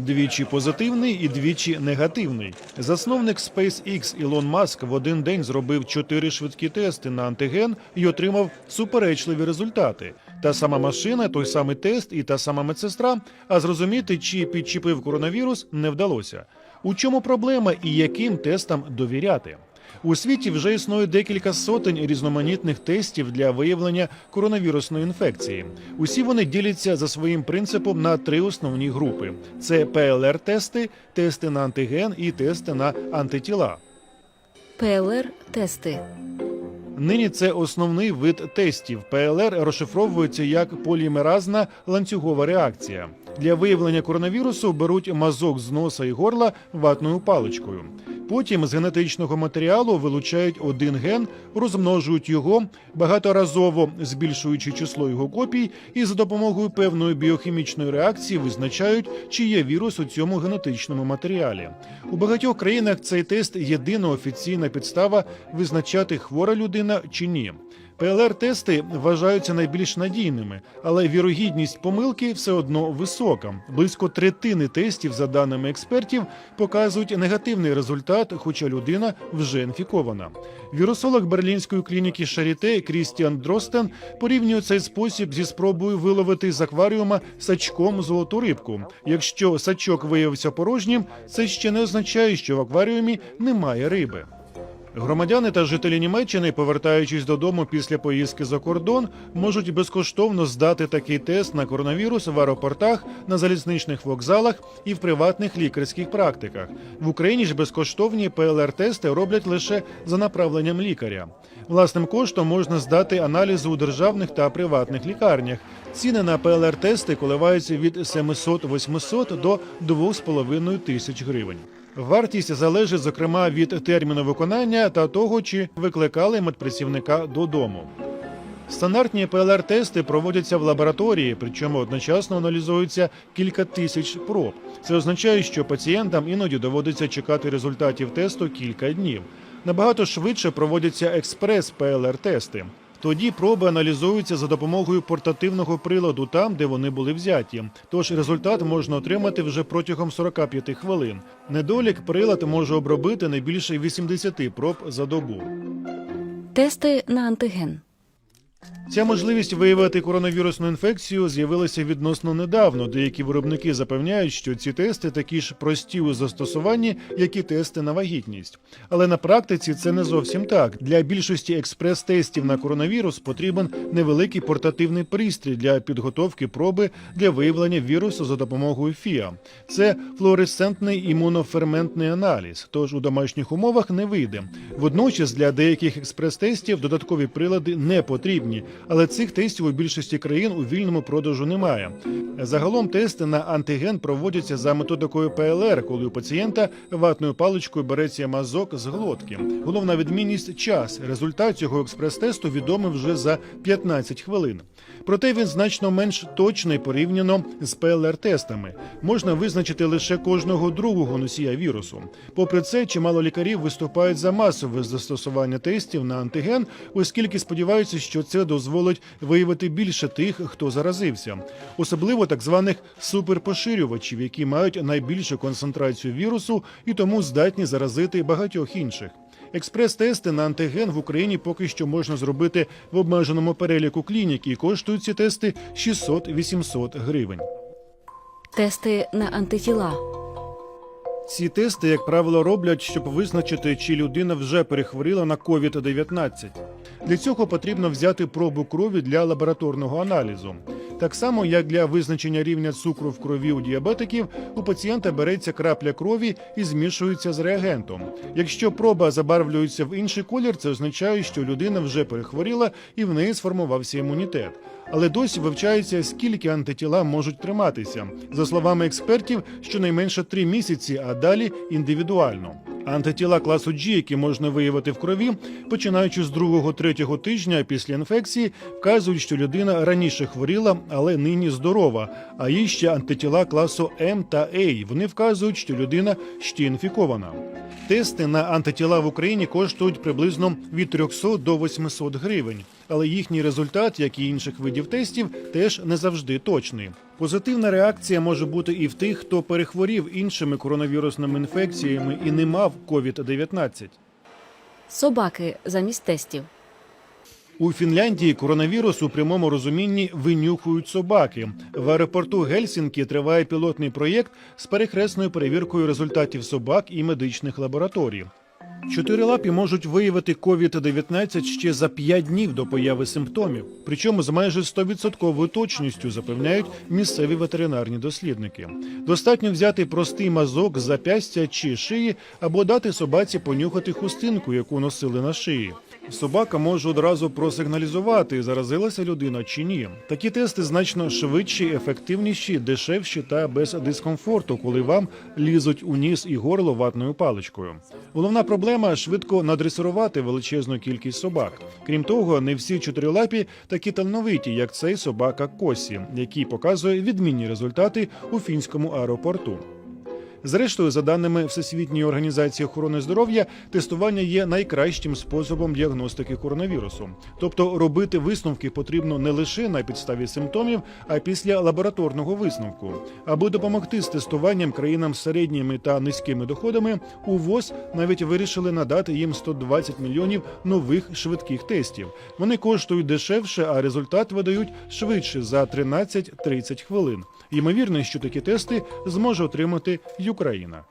двічі позитивний і двічі негативний. Засновник SpaceX Ілон Маск в один день зробив чотири швидкі тести на антиген і отримав суперечливі результати. Та сама машина, той самий тест і та сама медсестра. А зрозуміти, чи підчепив коронавірус, не вдалося. У чому проблема і яким тестам довіряти? У світі вже існує декілька сотень різноманітних тестів для виявлення коронавірусної інфекції. Усі вони діляться за своїм принципом на три основні групи: це ПЛР-тести, тести на антиген і тести на антитіла. ПЛР-тести. Нині це основний вид тестів. ПЛР розшифровується як полімеразна ланцюгова реакція. Для виявлення коронавірусу беруть мазок з носа і горла ватною паличкою. Потім з генетичного матеріалу вилучають один ген, розмножують його, багаторазово збільшуючи число його копій, і за допомогою певної біохімічної реакції визначають, чи є вірус у цьому генетичному матеріалі. У багатьох країнах цей тест єдина офіційна підстава визначати хвора людина чи ні. ПЛР-тести вважаються найбільш надійними, але вірогідність помилки все одно висока. Близько третини тестів, за даними експертів, показують негативний результат, хоча людина вже інфікована. Вірусолог берлінської клініки Шаріте Крістіан Дростен порівнює цей спосіб зі спробою виловити з акваріума сачком золоту рибку. Якщо сачок виявився порожнім, це ще не означає, що в акваріумі немає риби. Громадяни та жителі Німеччини, повертаючись додому після поїздки за кордон, можуть безкоштовно здати такий тест на коронавірус в аеропортах, на залізничних вокзалах і в приватних лікарських практиках. В Україні ж безкоштовні ПЛР-тести роблять лише за направленням лікаря. Власним коштом можна здати аналізи у державних та приватних лікарнях. Ціни на ПЛР-тести коливаються від 700-800 до 2,5 тисяч гривень. Вартість залежить, зокрема, від терміну виконання та того, чи викликали медпрацівника додому. Стандартні ПЛР-тести проводяться в лабораторії, причому одночасно аналізуються кілька тисяч проб. Це означає, що пацієнтам іноді доводиться чекати результатів тесту кілька днів. Набагато швидше проводяться експрес-ПЛР-тести. Тоді проби аналізуються за допомогою портативного приладу там, де вони були взяті. Тож результат можна отримати вже протягом 45 хвилин. Недолік прилад може обробити не більше 80 проб за добу. Тести на антиген. Ця можливість виявити коронавірусну інфекцію з'явилася відносно недавно. Деякі виробники запевняють, що ці тести такі ж прості у застосуванні, як і тести на вагітність. Але на практиці це не зовсім так. Для більшості експрес-тестів на коронавірус потрібен невеликий портативний пристрій для підготовки проби для виявлення вірусу за допомогою ФІА. Це флуоресцентний імуноферментний аналіз, тож у домашніх умовах не вийде. Водночас для деяких експрес-тестів додаткові прилади не потрібні, але цих тестів у більшості країн у вільному продажу немає. Загалом тести на антиген проводяться за методикою ПЛР, коли у пацієнта ватною паличкою береться мазок з глотки. Головна відмінність час. Результат цього експрес-тесту відомий вже за 15 хвилин. Проте він значно менш точний порівняно з ПЛР-тестами. Можна визначити лише кожного другого носія вірусу. Попри це, чимало лікарів виступають за масове застосування тестів на антиген, оскільки сподіваються, що це дозволить виявити більше тих, хто заразився, особливо так званих суперпоширювачів, які мають найбільшу концентрацію вірусу і тому здатні заразити багатьох інших. Експрес-тести на антиген в Україні поки що можна зробити в обмеженому переліку клінік і коштують ці тести 600-800 гривень. Тести на антитіла. Ці тести, як правило, роблять, щоб визначити, чи людина вже перехворіла на COVID-19. Для цього потрібно взяти пробу крові для лабораторного аналізу. Так само, як для визначення рівня цукру в крові у діабетиків, у пацієнта береться крапля крові і змішується з реагентом. Якщо проба забарвлюється в інший колір, це означає, що людина вже перехворіла і в неї сформувався імунітет. Але досі вивчається, скільки антитіла можуть триматися. За словами експертів, щонайменше три місяці, а далі індивідуально. Антитіла класу G, які можна виявити в крові, починаючи з другого-третього тижня після інфекції, вказують, що людина раніше хворіла, але нині здорова. А є ще антитіла класу М та А. Вони вказують, що людина ще інфікована. Тести на антитіла в Україні коштують приблизно від 300 до 800 гривень, але їхній результат, як і інших видів тестів, теж не завжди точний. Позитивна реакція може бути і в тих, хто перехворів іншими коронавірусними інфекціями і не мав COVID-19. Собаки замість тестів. У Фінляндії коронавірус у прямому розумінні винюхують собаки. В аеропорту Гельсінкі триває пілотний проєкт з перехресною перевіркою результатів собак і медичних лабораторій. Чотирилапі можуть виявити COVID-19 ще за 5 днів до появи симптомів, причому з майже 100% точністю запевняють місцеві ветеринарні дослідники. Достатньо взяти простий мазок з запястя чи шиї або дати собаці понюхати хустинку, яку носили на шиї. Собака може одразу просигналізувати, заразилася людина чи ні. Такі тести значно швидші, ефективніші, дешевші та без дискомфорту, коли вам лізуть у ніс і горло ватною паличкою. Головна проблема швидко надресирувати величезну кількість собак. Крім того, не всі чотирилапі такі талановиті, як цей собака Косі, який показує відмінні результати у фінському аеропорту. Зрештою, за даними Всесвітньої організації охорони здоров'я, тестування є найкращим способом діагностики коронавірусу. Тобто робити висновки потрібно не лише на підставі симптомів, а після лабораторного висновку. Аби допомогти з тестуванням країнам з середніми та низькими доходами, у навіть вирішили надати їм 120 мільйонів нових швидких тестів. Вони коштують дешевше, а результат видають швидше за 13-30 хвилин. Ймовірно, що такі тести зможе отримати Україна.